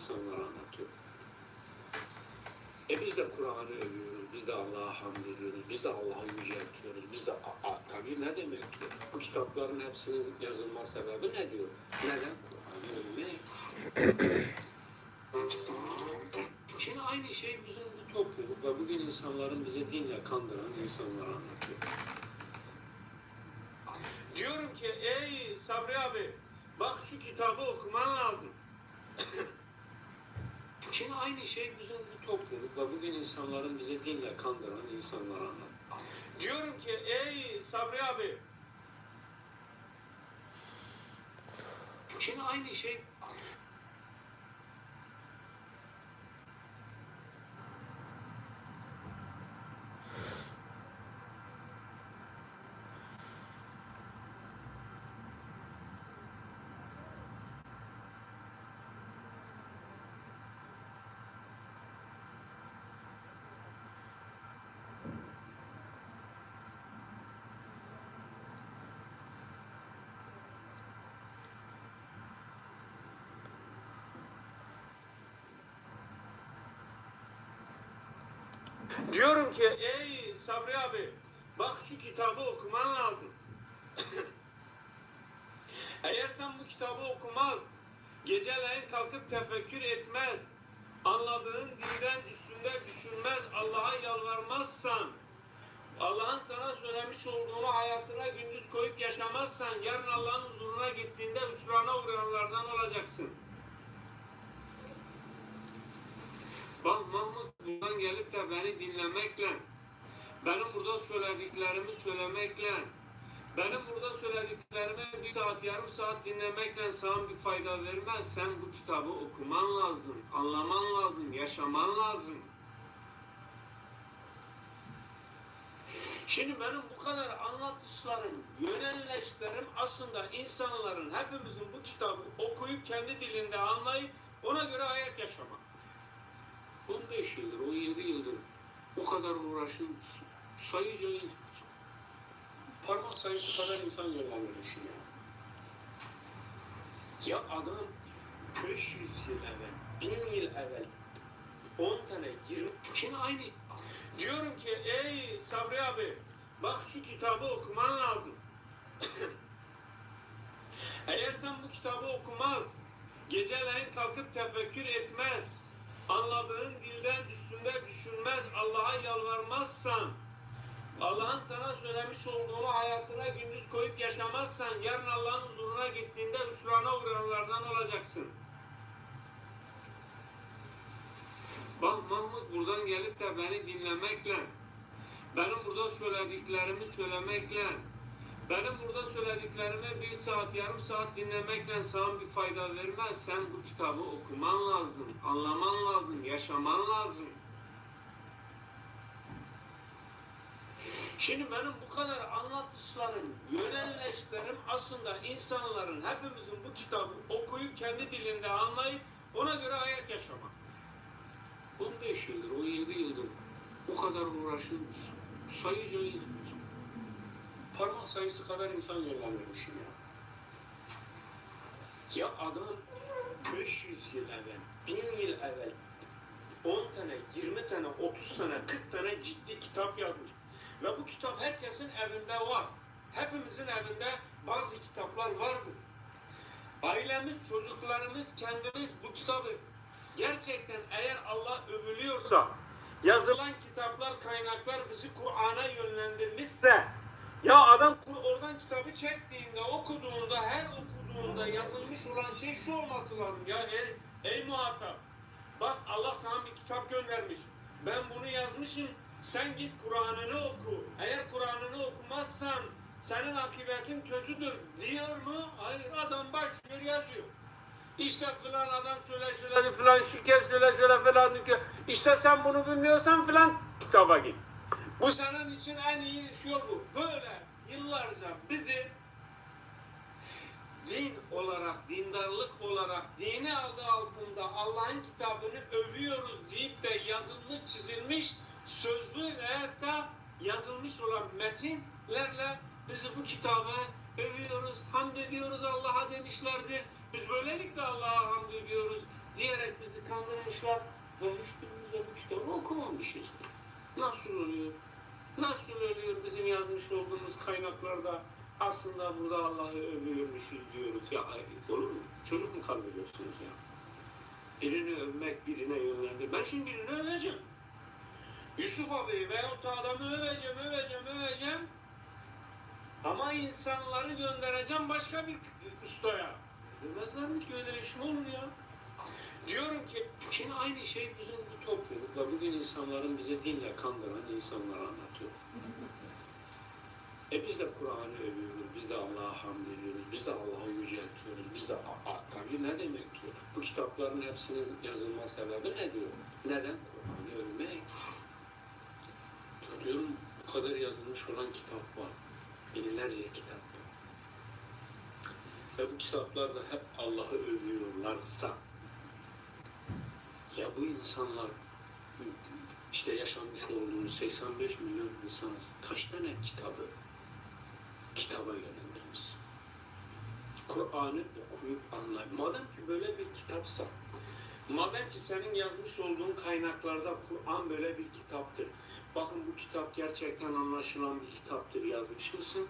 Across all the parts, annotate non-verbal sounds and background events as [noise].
insanlara anlatıyor. E biz de Kur'an'ı övüyoruz, biz de Allah'a hamd ediyoruz, biz de Allah'ı yüceltiyoruz, biz de a- tabii ne demek ki? Bu kitapların hepsinin yazılma sebebi ne diyor? Neden? Kur'an'ı övmek. [coughs] Şimdi aynı şey bizim bu topluluk ve bugün insanların bizi dinle kandıran insanlara anlatıyor. Diyorum ki ey Sabri abi bak şu kitabı okuman lazım. [coughs] Şimdi aynı şey bizim bu topluluk ve bugün insanların bizi dinle kandıran insanlara anlatıyor. Diyorum ki ey Sabri abi Şimdi aynı şey Diyorum ki ey Sabri abi bak şu kitabı okuman lazım. [clears throat] Eğer sen bu kitabı okumaz, geceleyin kalkıp tefekkür etmez, anladığın dilden üstünde düşünmez, Allah'a yalvarmazsan, Allah'ın sana söylemiş olduğunu hayatına gündüz koyup yaşamazsan, yarın Allah'ın huzuruna gittiğinde hüsrana uğrayanlardan olacaksın. Bak Mahmut buradan gelip de beni dinlemekle, benim burada söylediklerimi söylemekle, benim burada söylediklerimi bir saat, yarım saat dinlemekle sana bir fayda vermez. Sen bu kitabı okuman lazım, anlaman lazım, yaşaman lazım. Şimdi benim bu kadar anlatışlarım, yönelleşlerim aslında insanların, hepimizin bu kitabı okuyup kendi dilinde anlayıp ona göre hayat yaşamak. 15 yıldır, 17 yıldır o kadar uğraşın sayıca parmak sayısı kadar insan yönlendirmişim ya. Ya adam 500 yıl evvel, 1000 yıl evvel 10 tane, 20 Şimdi aynı diyorum ki ey Sabri abi bak şu kitabı okuman lazım. [clears throat] Eğer sen bu kitabı okumaz, geceleyin kalkıp tefekkür etmez, anladığın dilden üstünde düşünmez, Allah'a yalvarmazsan, Allah'ın sana söylemiş olduğunu hayatına gündüz koyup yaşamazsan, yarın Allah'ın huzuruna gittiğinde hüsrana uğrayanlardan olacaksın. Bak Mahmut buradan gelip de beni dinlemekle, benim burada söylediklerimi söylemekle, benim burada söylediklerimi bir saat, yarım saat dinlemekle sana bir fayda vermez. Sen bu kitabı okuman lazım, anlaman lazım, yaşaman lazım. Şimdi benim bu kadar anlatışlarım, yönelleşlerim aslında insanların, hepimizin bu kitabı okuyup kendi dilinde anlayıp ona göre hayat yaşamak. 15 yıldır, 17 yıldır o kadar uğraşın sayıca parmak sayısı kadar insan yönlendirmişim ya. Ya adam 500 yıl evvel, 1000 yıl evvel 10 tane, 20 tane, 30 tane, 40 tane ciddi kitap yazmış. Ve bu kitap herkesin evinde var. Hepimizin evinde bazı kitaplar vardır. Ailemiz, çocuklarımız, kendimiz bu kitabı gerçekten eğer Allah övülüyorsa, yazılan kitaplar, kaynaklar bizi Kur'an'a yönlendirmişse, ya adam oradan kitabı çektiğinde, okuduğunda, her okuduğunda yazılmış olan şey şu olması lazım. Ya ey, ey muhatap, bak Allah sana bir kitap göndermiş. Ben bunu yazmışım, sen git Kur'an'ını oku. Eğer Kur'an'ını okumazsan senin akıbetin kötüdür diyor mu? Hayır adam başlıyor yazıyor. İşte filan adam şöyle şöyle filan şirket şöyle şöyle diyor. İşte sen bunu bilmiyorsan filan kitaba git. Bu senin için en iyi iş yol bu. Böyle yıllarca bizi din olarak, dindarlık olarak, dini adı altında Allah'ın kitabını övüyoruz deyip de yazılmış, çizilmiş, sözlü veyahut da yazılmış olan metinlerle bizi bu kitaba övüyoruz, hamd ediyoruz Allah'a demişlerdi. Biz böylelikle Allah'a hamd ediyoruz diyerek bizi kandırmışlar ve hiçbirimiz de bu kitabı okumamışızdır. Nasıl oluyor? Nasıl oluyor bizim yazmış olduğumuz kaynaklarda aslında burada Allah'ı övüyormuşuz diyoruz ya olur mu? Çocuk mu kandırıyorsunuz ya? Birini övmek, birine yönlendir. Ben şimdi birini öveceğim. Yusuf abi veyahut da adamı öveceğim, öveceğim, öveceğim. Ama insanları göndereceğim başka bir ustaya. Demezler mi ki öyle iş mi olur ya? Diyorum ki şimdi aynı şey bizim bu toplulukla bugün insanların bize dinle kandıran insanlar anlatıyor. E biz de Kur'an'ı övüyoruz, biz de Allah'a hamd ediyoruz, biz de Allah'ı yüceltiyoruz, biz de a- a- tabii ne demek diyor. Bu kitapların hepsinin yazılma sebebi ne diyor? Neden? Kur'an'ı övmek. Diyorum bu kadar yazılmış olan kitap var. Binlerce kitap var. Ve bu kitaplarda hep Allah'ı övüyorlarsa ya bu insanlar işte yaşanmış olduğumuz 85 milyon insan kaç tane kitabı kitaba yöneldirmiş? Kur'an'ı okuyup anlay. Madem ki böyle bir kitapsa, madem ki senin yazmış olduğun kaynaklarda Kur'an böyle bir kitaptır. Bakın bu kitap gerçekten anlaşılan bir kitaptır yazmış mısın?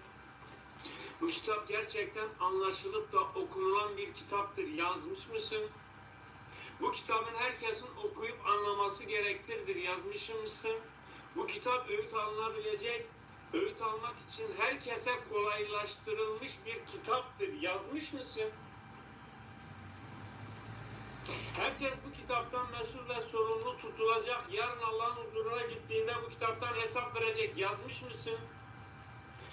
Bu kitap gerçekten anlaşılıp da okunulan bir kitaptır yazmış mısın? Bu kitabın herkesin okuyup anlaması gerektirdir yazmış mısın? Bu kitap öğüt alınabilecek, öğüt almak için herkese kolaylaştırılmış bir kitaptır yazmış mısın? Herkes bu kitaptan mesul ve sorumlu tutulacak. Yarın Allah'ın huzuruna gittiğinde bu kitaptan hesap verecek. Yazmış mısın?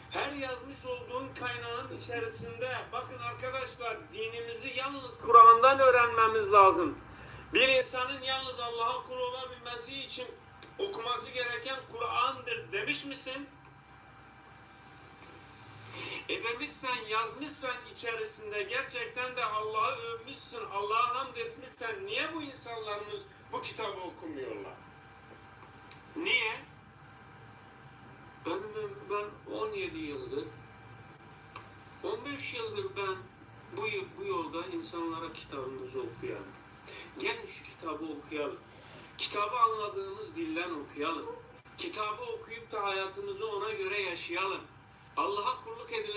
Her yazmış olduğun kaynağın içerisinde bakın arkadaşlar dinimizi yalnız Kur'an'dan öğrenmemiz lazım. Bir insanın yalnız Allah'a kul olabilmesi için okuması gereken Kur'an'dır demiş misin? E demişsen, yazmışsan içerisinde gerçekten de Allah'ı övmüşsün, Allah'a hamd etmişsen niye bu insanlarımız bu kitabı okumuyorlar? Niye? Ben, ben 17 yıldır, 15 yıldır ben bu, bu yolda insanlara kitabımızı okuyalım. Gelin şu kitabı okuyalım. Kitabı anladığımız dilden okuyalım. Kitabı okuyup da hayatımızı ona göre yaşayalım.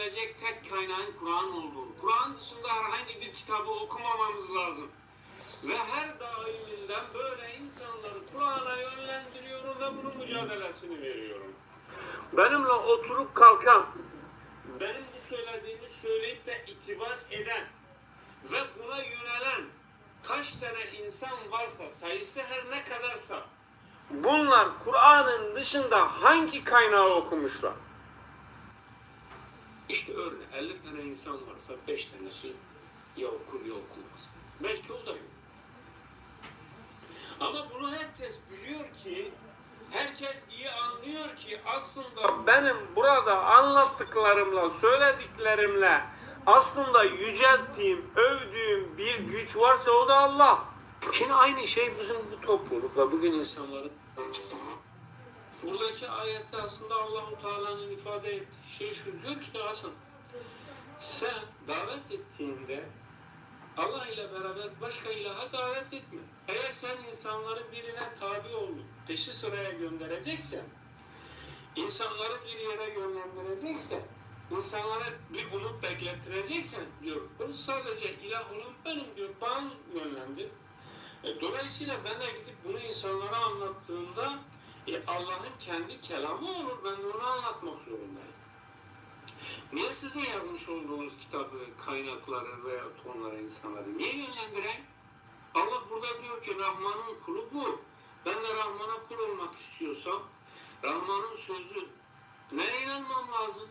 Edilecek tek kaynağın Kur'an olduğunu, Kur'an dışında herhangi bir kitabı okumamamız lazım. Ve her daiminden böyle insanları Kur'an'a yönlendiriyorum ve bunun mücadelesini veriyorum. Benimle oturup kalkan, benim bu söylediğimi söyleyip de itibar eden ve buna yönelen kaç tane insan varsa, sayısı her ne kadarsa, bunlar Kur'an'ın dışında hangi kaynağı okumuşlar? İşte örneğin 50 tane insan varsa 5 tanesi ya okur ya okumaz. Belki o da yok. Ama bunu herkes biliyor ki, herkes iyi anlıyor ki aslında benim burada anlattıklarımla, söylediklerimle aslında yücelttiğim, övdüğüm bir güç varsa o da Allah. Şimdi aynı şey bizim bu toplulukla bugün insanların Buradaki ayette aslında Allahu Teala'nın ifade ettiği şey şu diyor ki Hasan sen davet ettiğinde Allah ile beraber başka ilaha davet etme. Eğer sen insanları birine tabi olup peşi sıraya göndereceksen, insanları bir yere yönlendireceksen, insanlara bir umut beklettireceksen diyor. Bunu sadece ilah olan benim diyor. Bana yönlendir. E, dolayısıyla ben de gidip bunu insanlara anlattığımda e, Allah'ın kendi kelamı olur. Ben de onu anlatmak zorundayım. Niye sizin yazmış olduğunuz kitabı, kaynakları veya onlara insanları niye yönlendireyim? Allah burada diyor ki Rahman'ın kulu bu. Ben de Rahman'a kul olmak istiyorsam Rahman'ın sözü neye inanmam lazım?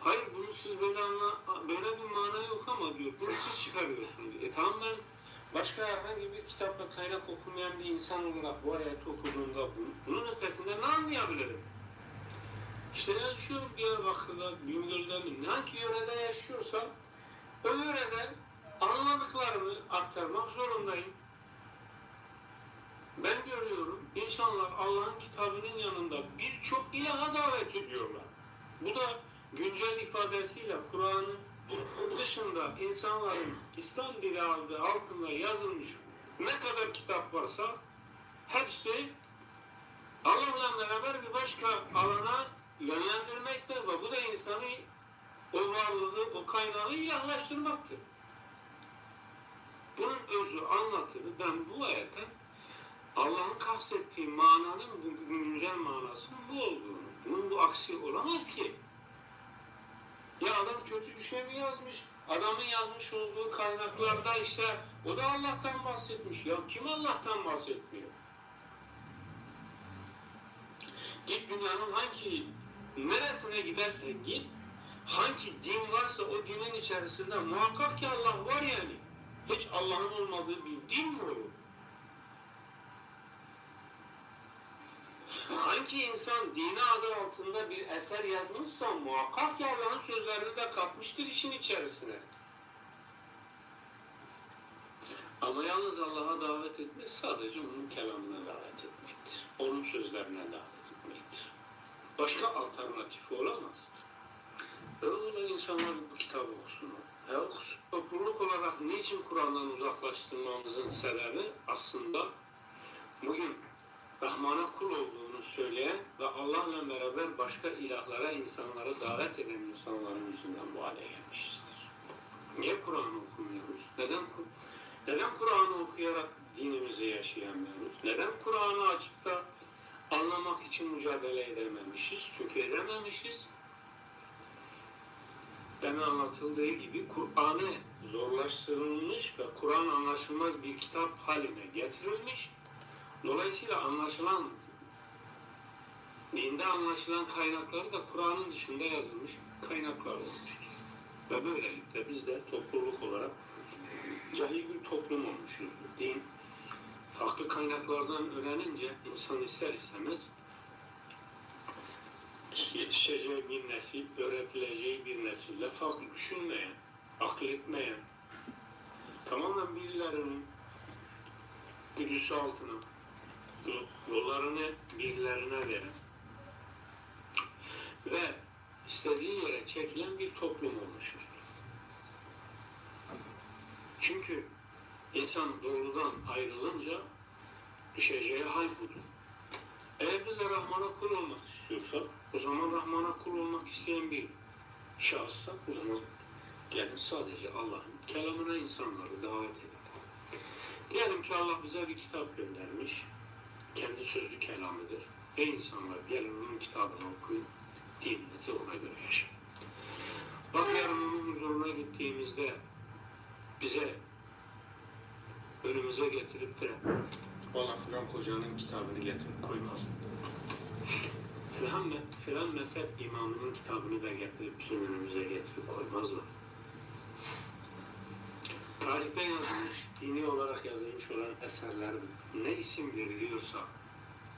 Hayır bunu siz böyle anla, böyle bir mana yok ama diyor. Bunu siz çıkarıyorsunuz. E tamam ben başka herhangi bir kitapla kaynak okumayan bir insan olarak bu ayeti okuduğumda bu- bunun ötesinde ne anlayabilirim? İşte yaşıyorum Diyarbakır'da, Bingöl'de mi? Hangi yörede yaşıyorsam o yöreden anladıklarımı aktarmak zorundayım. Ben görüyorum insanlar Allah'ın kitabının yanında birçok ilaha davet ediyorlar. Bu da güncel ifadesiyle Kur'an'ın dışında insanların İslam dili adı altında yazılmış ne kadar kitap varsa hepsi Allah'la beraber bir başka alana yönlendirmektir ve bu da insanı o varlığı, o kaynağı ilahlaştırmaktır. Bunun özü anlatımı ben bu ayetten Allah'ın kastettiği mananın bu güncel manasının bu olduğunu, bunun bu aksi olamaz ki. Ya adam kötü bir şey mi yazmış? Adamın yazmış olduğu kaynaklarda işte o da Allah'tan bahsetmiş. Ya kim Allah'tan bahsetmiyor? Git dünyanın hangi neresine giderse git, hangi din varsa o dinin içerisinde muhakkak ki Allah var yani. Hiç Allah'ın olmadığı bir din mi olur? Hangi insan dini adı altında bir eser yazmışsa muhakkak ki Allah'ın sözlerini de katmıştır işin içerisine. Ama yalnız Allah'a davet etmek sadece onun kelamına davet etmektir. Onun sözlerine davet etmektir. Başka alternatifi olamaz. Öyle insanlar bu kitabı okusunlar. Ya topluluk olarak niçin Kur'an'dan uzaklaştırmamızın sebebi aslında bugün Rahman'a kul olduğunu söyleyen ve Allah'la beraber başka ilahlara insanları davet eden insanların yüzünden bu hale gelmişizdir. Niye Kur'an'ı okumuyoruz? Neden, neden Kur'an'ı okuyarak dinimizi yaşayamıyoruz? Neden Kur'an'ı açıp da anlamak için mücadele edememişiz? Çünkü edememişiz. Demin anlatıldığı gibi Kur'an'ı zorlaştırılmış ve Kur'an anlaşılmaz bir kitap haline getirilmiş. Dolayısıyla anlaşılan dinde anlaşılan kaynakları da Kur'an'ın dışında yazılmış kaynaklar olmuştur. Ve böylelikle biz de topluluk olarak cahil bir toplum olmuşuzdur. Din farklı kaynaklardan öğrenince insan ister istemez yetişeceği bir nesil, öğretileceği bir nesille farklı düşünmeyen, akıl etmeyen, tamamen birilerinin güdüsü altına yollarını birilerine veren ve istediği yere çekilen bir toplum olmuşuzdur. Çünkü insan doğrudan ayrılınca düşeceği hal budur. Eğer biz de Rahman'a kul olmak istiyorsak, o zaman Rahman'a kul olmak isteyen bir şahıssak, o zaman gelin sadece Allah'ın kelamına insanları davet edelim. Diyelim ki Allah bize bir kitap göndermiş. Kendi sözü kelamıdır. Ey insanlar gelin onun kitabını okuyun. Dininizi ona göre yaşayın. Bak yarın onun huzuruna gittiğimizde bize önümüze getirip de valla filan hocanın kitabını getirip koymaz. Filan, filan mezhep imamının kitabını da getirip bizim önümüze getirip koymazlar tarihte yazılmış, dini olarak yazılmış olan eserler ne isim veriliyorsa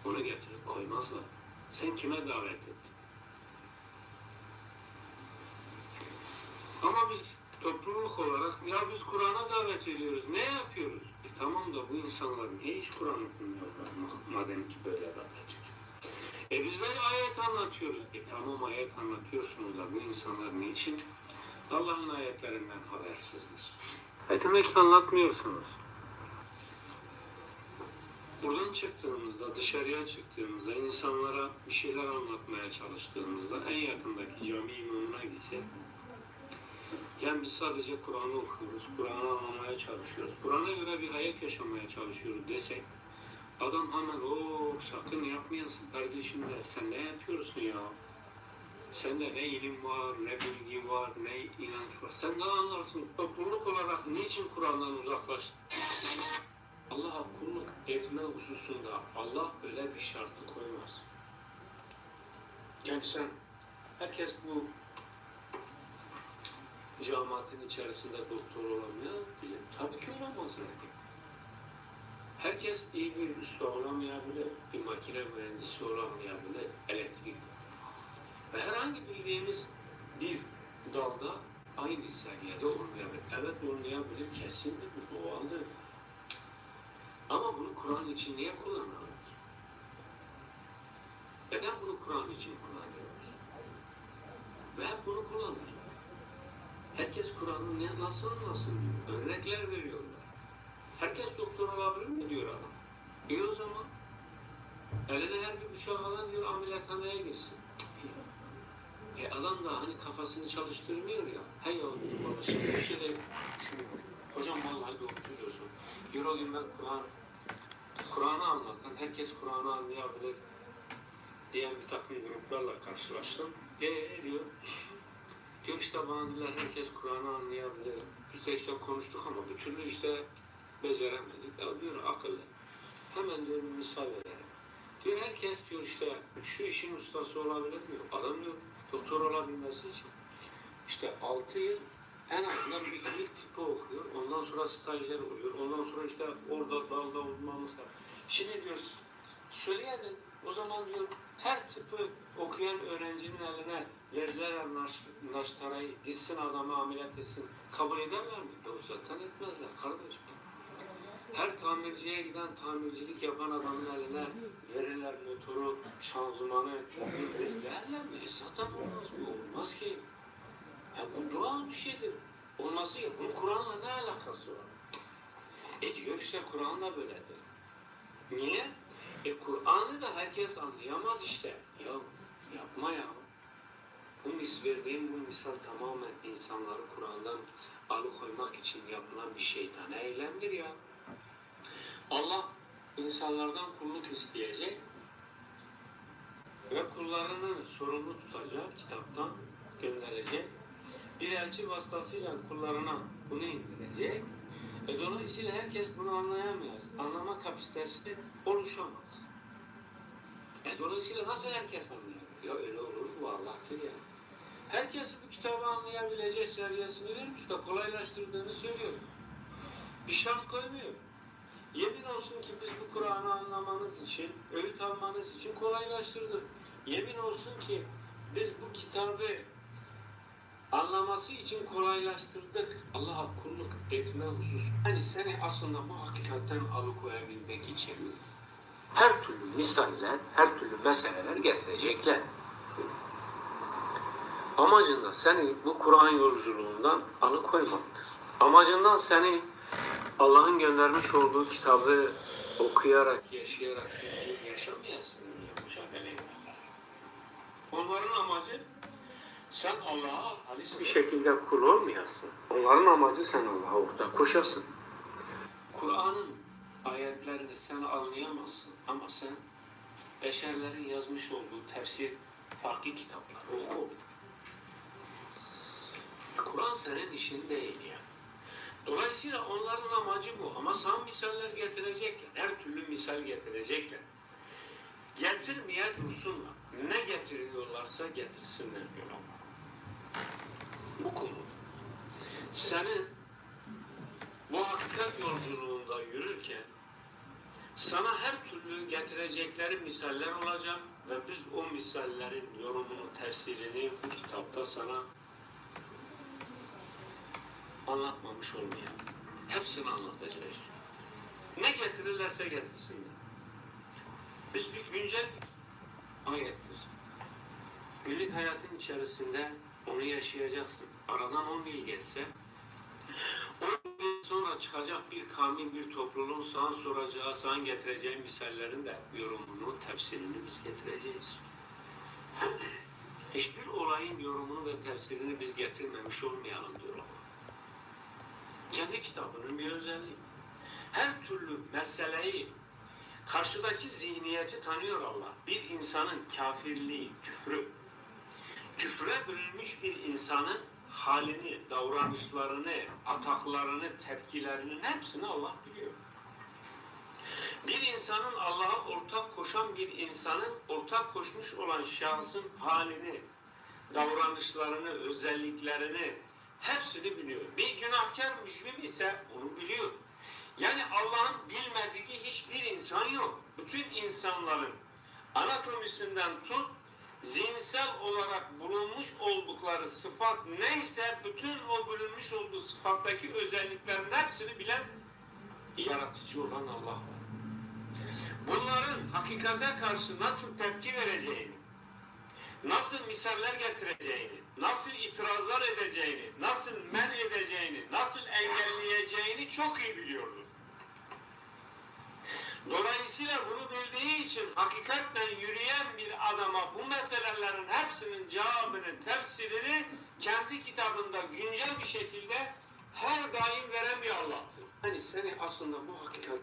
onu getirip koymazlar. Sen kime davet ettin? Ama biz topluluk olarak ya biz Kur'an'a davet ediyoruz. Ne yapıyoruz? E tamam da bu insanlar niye hiç Kur'an okumuyorlar ma- madem ki böyle davet ediyor? E biz de ayet anlatıyoruz. E tamam ayet anlatıyorsunuz da bu insanlar niçin Allah'ın ayetlerinden habersizdir? E ki anlatmıyorsunuz. Buradan çıktığımızda, dışarıya çıktığımızda, insanlara bir şeyler anlatmaya çalıştığımızda en yakındaki cami imamına gitse yani biz sadece Kur'an'ı okuyoruz, Kur'an'ı anlamaya çalışıyoruz, Kur'an'a göre bir hayat yaşamaya çalışıyoruz desek adam hemen o sakın yapmayasın kardeşim der. Sen ne yapıyorsun ya? Sende ne ilim var, ne bilgi var, ne inanç var. Sen ne anlarsın? Topluluk olarak niçin Kur'an'dan uzaklaştın? Allah'a kulluk etme hususunda Allah öyle bir şartı koymaz. Sen, herkes bu cemaatin içerisinde doktor olamayabilir. Tabii ki olamaz yani. Herkes iyi bir usta olamayabilir, bir makine mühendisi olamayabilir, herhangi bildiğimiz bir dalda aynı seviyede olmayabilir. Evet olmayabilir, kesindir, bu doğaldır. Ama bunu Kur'an için niye kullanalım ki? Neden bunu Kur'an için kullanıyoruz? Ve hep bunu kullanır. Herkes Kur'an'ı ne- nasıl anlasın diyor. Örnekler veriyorlar. Herkes doktor olabilir mi diyor adam. İyi o zaman. Eline her bir bıçak alan diyor ameliyathaneye girsin. E adam da hani kafasını çalıştırmıyor ya. Hey diyor baba şimdi bir şey de düşünüyor. Hocam vallahi doğru diyorsun. Diyor o gün ben Kur'an Kur'an'ı anlatan, herkes Kur'an'ı anlayabilir diyen bir takım gruplarla karşılaştım. E diyor. Diyor işte bana dediler herkes Kur'an'ı anlayabilir. Biz de işte konuştuk ama bir türlü işte beceremedik. Ya diyor akıllı. Hemen diyor bir misal verelim. Diyor herkes diyor işte şu işin ustası olabilir mi? Adam diyor doktor olabilmesi için işte 6 yıl en azından bir ilk tıpı okuyor. Ondan sonra stajyer oluyor. Ondan sonra işte orada dalda uzmanlık yapıyor. Şimdi diyor söyleyelim o zaman diyor her tıpı okuyan öğrencinin eline verdiler naş, naştarayı gitsin adamı ameliyat etsin. Kabul ederler mi? Yok zaten etmezler kardeşim. Her tamirciye giden tamircilik yapan adamın eline verirler motoru, şanzımanı, derler mi? E zaten olmaz bu. Olmaz ki. Ya bu doğal bir şeydir. Olması ya. Bunun Kur'an'la ne alakası var? E diyor işte Kur'an da böyledir. Niye? E Kur'an'ı da herkes anlayamaz işte. Ya yapma ya. Bu mis verdiğim bu misal tamamen insanları Kur'an'dan alıkoymak için yapılan bir şeytane eylemdir ya. Allah insanlardan kulluk isteyecek ve kullarını sorumlu tutacak, kitaptan gönderecek. Bir elçi vasıtasıyla kullarına bunu indirecek. E dolayısıyla herkes bunu anlayamaz. Anlama kapasitesi oluşamaz. E dolayısıyla nasıl herkes anlayabilir? Ya öyle olur bu Allah'tır ya. Herkes bu kitabı anlayabilecek seviyesini vermiş ve kolaylaştırdığını söylüyor. Bir şart koymuyor. Yemin olsun ki biz bu Kur'an'ı anlamanız için, öğüt almanız için kolaylaştırdık. Yemin olsun ki biz bu kitabı anlaması için kolaylaştırdık. Allah'a kulluk etme husus. Yani seni aslında bu hakikatten alıkoyabilmek için her türlü misaller, her türlü meseleler getirecekler. Amacında seni bu Kur'an yolculuğundan alıkoymaktır. Amacından seni Allah'ın göndermiş olduğu kitabı okuyarak, yaşayarak bildiğin yaşamayasın mücadele. Onların amacı sen Allah'a halis bir şekilde kul olmayasın. Onların amacı sen Allah'a ortak koşasın. Kur'an'ın ayetlerini sen anlayamazsın ama sen beşerlerin yazmış olduğu tefsir farklı kitapları oku. Kur'an senin işin değil yani. Dolayısıyla onların amacı bu. Ama sana misaller getirecekler. Her türlü misal getirecekler. Getirmeye dursunlar. Ne getiriyorlarsa getirsinler diyor Allah. Bu konu. Senin bu hakikat yolculuğunda yürürken sana her türlü getirecekleri misaller olacak ve biz o misallerin yorumunu, tefsirini bu kitapta sana anlatmamış olmayalım. Hepsini anlatacağız. Ne getirirlerse getirsinler. Biz bir güncel ayettir. Günlük hayatın içerisinde onu yaşayacaksın. Aradan 10 yıl geçse 10 yıl sonra çıkacak bir kavmin, bir topluluğun sana soracağı, sana getireceği misallerin de yorumunu, tefsirini biz getireceğiz. Hiçbir olayın yorumunu ve tefsirini biz getirmemiş olmayalım diyor. Kendi kitabının bir özelliği. Her türlü meseleyi, karşıdaki zihniyeti tanıyor Allah. Bir insanın kafirliği, küfrü, küfre bürünmüş bir insanın halini, davranışlarını, ataklarını, tepkilerinin hepsini Allah biliyor. Bir insanın Allah'a ortak koşan bir insanın ortak koşmuş olan şahsın halini, davranışlarını, özelliklerini hepsini biliyor. Bir günahkar mücrim ise onu biliyor. Yani Allah'ın bilmediği hiçbir insan yok. Bütün insanların anatomisinden tut, zihinsel olarak bulunmuş oldukları sıfat neyse bütün o bulunmuş olduğu sıfattaki özelliklerin hepsini bilen yaratıcı olan Allah var. Bunların hakikate karşı nasıl tepki vereceğini, nasıl misaller getireceğini, nasıl itirazlar edeceğini, nasıl men edeceğini, nasıl engelleyeceğini çok iyi biliyordur. Dolayısıyla bunu bildiği için hakikatle yürüyen bir adama bu meselelerin hepsinin cevabını, tefsirini kendi kitabında güncel bir şekilde her daim veren bir Allah'tır. Hani seni aslında bu hakikat